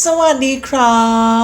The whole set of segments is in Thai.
สวัสดีครั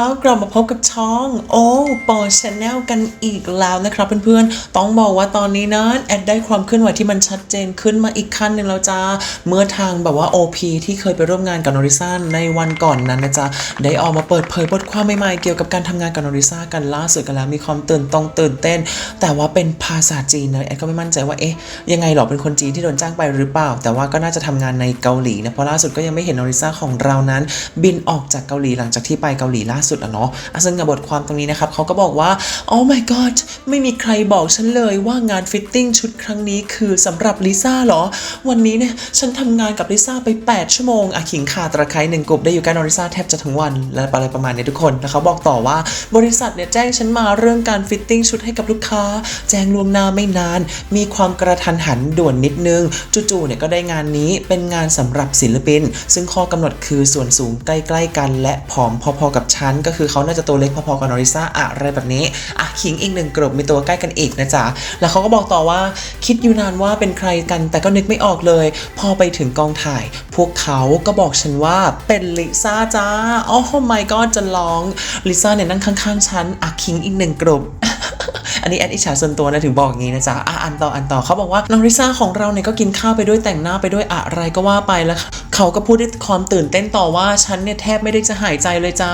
บกลับมาพบกับช่องโอ้ปอชแนลกันอีกแล้วนะครับเพื่อนๆ ต้องบอกว่าตอนนี้นะแอดได้ความเคลื่อนไหวที่มันชัดเจนขึ้นมาอีกขั้นหนึ่งแล้วจ้าเมื่อทางแบบว่า OP ที่เคยไปร่วมงานกับนอริซ่าในวันก่อนนั้นนะจ๊ะได้ออกมาเปิดเผยบทความใหม่ๆเกี่ยวกับการทำงานกับนอริซ่ากันล่าสุดกันแล้วมีความตื่นตรงตื่นเต้น แต่ว่าเป็นภาษาจีนนะแอดก็ไม่มั่นใจว่าเอ๊ะยังไงหรอเป็นคนจีนที่โดนจ้างไปหรือเปล่า แต่ว่าก็น่าจะทำงานในเกาหลีนะเพราะล่าสุดก็ยังไม่เห็นนอริซ่าของเรานั้น บินออกจากเกาหลีหลังจากที่ไปเกาหลีล่าสุดอะเนาะซึ่งบทความตรงนี้นะครับเขาก็บอกว่า oh my god ไม่มีใครบอกฉันเลยว่างานฟิตติ้งชุดครั้งนี้คือสำหรับลิซ่าเหรอ วันนี้เนี่ยฉันทำงานกับลิซ่าไป 8 ชั่วโมงอะขิงขาตะไคร้หนึ่งกลุ่มได้อยู่ใกล้นอริซ่าแทบจะทั้งวันและอะไรประมาณนี้ทุกคนแล้วเขาบอกต่อว่าบริษัทเนี่ยแจ้งฉันมาเรื่องการฟิตติ้งชุดให้กับลูกค้า แจ้งล่วงหน้าไม่นาน มีความกระทันหันด่วนนิดนึงจู่ๆเนี่ยก็ได้งานนี้เป็นงานสำหรับศิลปิน ซึ่งข้อกำหนดคือส่วนสูงใกล้ๆกันและผอมพอๆกับฉันก็คือเขาน่าจะตัวเล็กพอๆกับนอริซ่าอะไรแบบนี้อะขิงอีกหนึ่งกลุ่มมีตัวใกล้กันอีกนะจ๊ะแล้วเขาก็บอกต่อว่าคิดอยู่นานว่าเป็นใครกันแต่ก็นึกไม่ออกเลย พอไปถึงกองถ่าย พวกเขาก็บอกฉันว่าเป็นลิซ่าจ้าโอ้ my god จะร้องลิซ่าเนี่ยนั่งข้างๆฉันอะขิงอีกหนึ่งกลุ่มอันนี้แอดอิจฉาส่วนตัวนะถึงบอกอย่างนี้นะจ๊ะอะอันต่ออันต่อเขาบอกว่าน้องริซ่าของเราเนี่ยก็กินข้าวไปด้วยแต่งหน้าไปด้วยอะไรก็ว่าไปแล้ว เขาก็พูดด้วยความตื่นเต้นต่อว่าฉันเนี่ยแทบไม่ได้จะหายใจเลยจ้า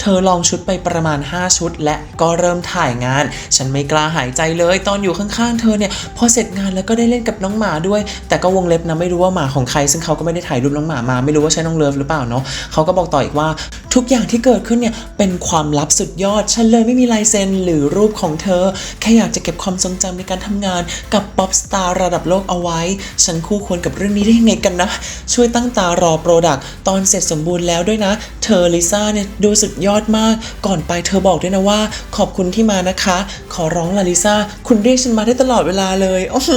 เธอลองชุดไปประมาณ 5 ชุด และก็เริ่มถ่ายงาน ฉันไม่กล้าหายใจเลยตอนอยู่ข้างๆ เธอเนี่ยพอเสร็จงานแล้วก็ได้เล่นกับน้องหมาด้วย แต่ก็วงเล็บนะไม่รู้ว่าหมาของใคร ซึ่งเขาก็ไม่ได้ถ่ายรูปน้องหมามา ไม่รู้ว่าใช่น้องเลิฟหรือเปล่าเนาะเขาก็บอกต่ออีกว่าทุกอย่างที่เกิดขึ้นเนี่ยเป็นความลับสุดยอด ฉันเลยไม่มีลายเซ็นหรือรูปของเธอ แค่อยากจะเก็บความทรงจำในการทำงานกับป๊อปสตาร์ระดับโลกเอาไว้ ฉันคู่ควรกับเรื่องนี้ได้ยังไงกันนะ ช่วยตั้งตารอโปรดักต์ตอนเสร็จสมบูรณ์แล้วด้วยนะ เธอลิซ่าเนี่ยดูสุดยอดมาก ก่อนไปเธอบอกด้วยนะว่า ขอบคุณที่มานะคะ ขอร้องลาลิซ่าคุณเรียกฉันมาได้ตลอดเวลาเลยโอ้โห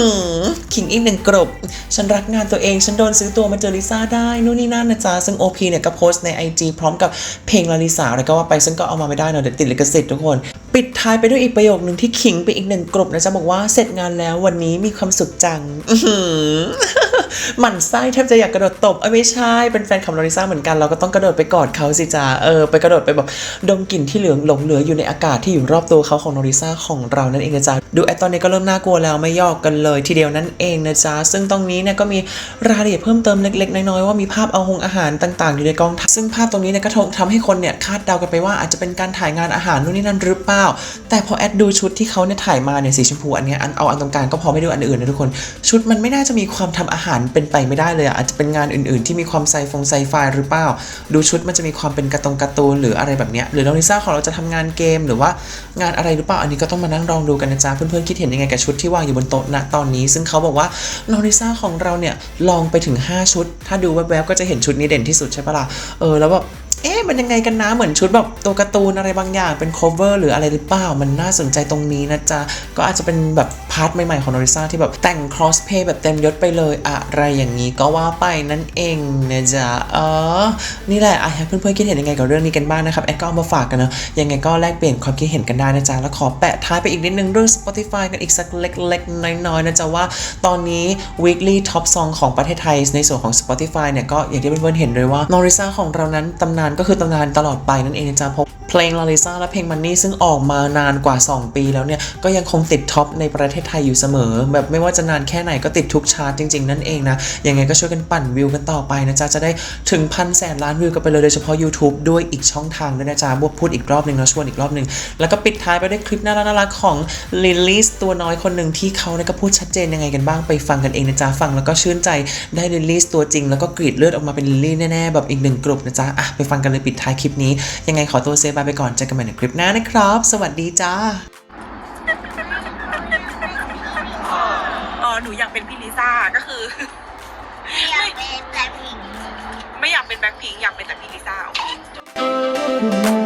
ขิงอีกหนึ่งกรบ ฉันรักงานตัวเองฉันโดนซื้อตัวมาเจอลิซ่าได้นู่นนี่นั่นนะจ๊ะซึ่ง OP เนี่ยก็โพสต์ใน IG พร้อมกับเพลงลาลิซ่าอะไรก็ว่าไปซึ่งก็เอามาไม่ได้เนอะเดี๋ยวติดลิขสิทธิ์ทุกคน ปิดท้ายไปด้วยอีกประโยคหนึ่งที่ขิงไปอีกหนึ่งกรบนะจ๊ะบอกว่าเสร็จงานแล้ววันนี้มีความสุขจังอื้อหือหมั่นไส้แทบจะอยากกระโดดตบเอ้ไม่ใช่เป็นแฟนคลับลอริซ่าเหมือนกันเราก็ต้องกระโดดไปกอดเขาสิจ้าเออไปกระโดดไปแบบดมกลิ่นที่เหลืองหลงเหลืออยู่ในอากาศที่อยู่รอบตัวเขาของลอริซ่าของเรานั่นเองนะจ๊ะดูไอตอนนี้ก็เริ่มน่ากลัวแล้วไม่ยอกกันเลย ทีเดียวนั่นเองนะจ๊ะซึ่งตรงนี้เนี่ยก็มีรายละเอียดเพิ่มเติมเล็กๆ น้อยๆว่ามีภาพเอาหงอาหารต่างๆ อยู่ในกองถ่ายซึ่งภาพตรงนี้เนี่ยก็ทำให้คนเนี่ยคาดเดากันไปว่าอาจจะเป็นการถ่ายงานอาหารนู่นนี่นั่นหรือเปล่า แต่พอแอดดูชุดที่เขาเนี่ยถ่ายมาเนี่ยสีชมพูอันนี้อันเอาอันตรงกลางก็พอไม่ดูอันอื่นนะทุกคน ชุดมันไม่น่าจะมีความทำอาหารเป็นไปไม่ได้เลยอะอาจจะเป็นงานอื่น ๆ ที่มีความไซฟงไซไฟหรือเปล่า ดูชุดมันจะมีีความเป็นการ์ตงการ์ตูนหรืออะไรแบบเนี้ยหรือน้องลิซ่าของเราจะทำงานเกมหรือว่างานอะไรหรือเปล่าอันนี้ก็ต้องมานั่งลองดูกันนะจ๊ะเพื่อนๆคิดเห็นยังไงกับชุดที่วางอยู่บนโต๊ะณตอนนี้ ซึ่งเขาบอกว่าน้องลิซ่าของเราเนี่ยลองไปถึง 5 ชุด ถ้าดูแวบๆก็จะเห็นชุดนี้เด่นที่สุดใช่ปะล่ะเออแล้วแบบ เอ๊ะมันยังไงกันนะเหมือนชุดแบบตัวการ์ตูนอะไรบางอย่างเป็น cover หรืออะไรหรือเปล่า มันน่าสนใจตรงนี้นะจ๊ะ ก็อาจจะเป็นแบบพาร์ทใหม่ๆของนอริซ่าที่แบบแต่ง crossplay แบบเต็มยศไปเลยอะไรอย่างนี้ก็ว่าไปนั่นเองนะจ๊ะเออนี่แหละอะเพื่อนๆคิดเห็นยังไงกับเรื่องนี้กันบ้างนะครับแอดก็เอามาฝากกันเนะยังไงก็แลกเปลี่ยนความคิดเห็นกันได้นะจ๊ะแล้วขอแปะท้ายไปอีกนิดนึงเรื่อง Spotify กันอีกสักเล็กๆน้อยๆนะจ๊ะว่า ตอนนี้ weekly top song ของประเทศไทยในส่วนของ Spotify เนี่ยก็อย่างที่เพื่อนๆเห็นเลยว่านอริซ่าของเรานั้นตำนานก็คือตำนานตลอดไปนั่นเองนะจ๊ะเพราะเพลงลาลิซ่าและเพลงมันนี่ซึ่งออกมานานกว่า 2 ปีแล้วเนี่ย ก็ยังคงติดท็อปในประเทศไทยอยู่เสมอ แบบไม่ว่าจะนานแค่ไหนก็ติดทุกชาร์ตจริง ๆ นั่นเองนะ ยังไงก็ช่วยกันปั่นวิวกันต่อไปนะจ๊ะ จะได้ถึงพันแสนล้านวิวกันไปเลยโดยเฉพาะ YouTube ด้วยอีกช่องทางด้วยนะจ๊ะบวกพูดอีกรอบหนึ่งนะชวนอีกรอบหนึ่งแล้วก็ปิดท้ายไปด้วยคลิปน่ารักน่ารักของลิลลี่ตัวน้อยคนหนึ่งที่เขาเนี่ยก็พูดชัดเจนยังไงกันบ้างไปฟังกันเองนะจ๊ะฟังแล้วก็ชื่นใจได้ลิลลี่ตัวจริง แล้วก็กรีดเลือดออกมาเป็นลิลลี่แน่ๆแบบอีกหนึ่งกลุ่มนะจ๊ะอะไปฟังกันเลยปิดท้ายคลิปนี้ ยังไงขอตัวเซฟบายไปก่อนเจอกันใหม่ในคลิปหน้านะครับ สวัสดีจ้าเออหนูอยากเป็นพี่ลิซ่าก็คือ อยากเป็นแบล็คพิงค์ไม่อยากเป็นแบ็คพิงค์อยากเป็นแต่พี่ลิซ่าโอเคจ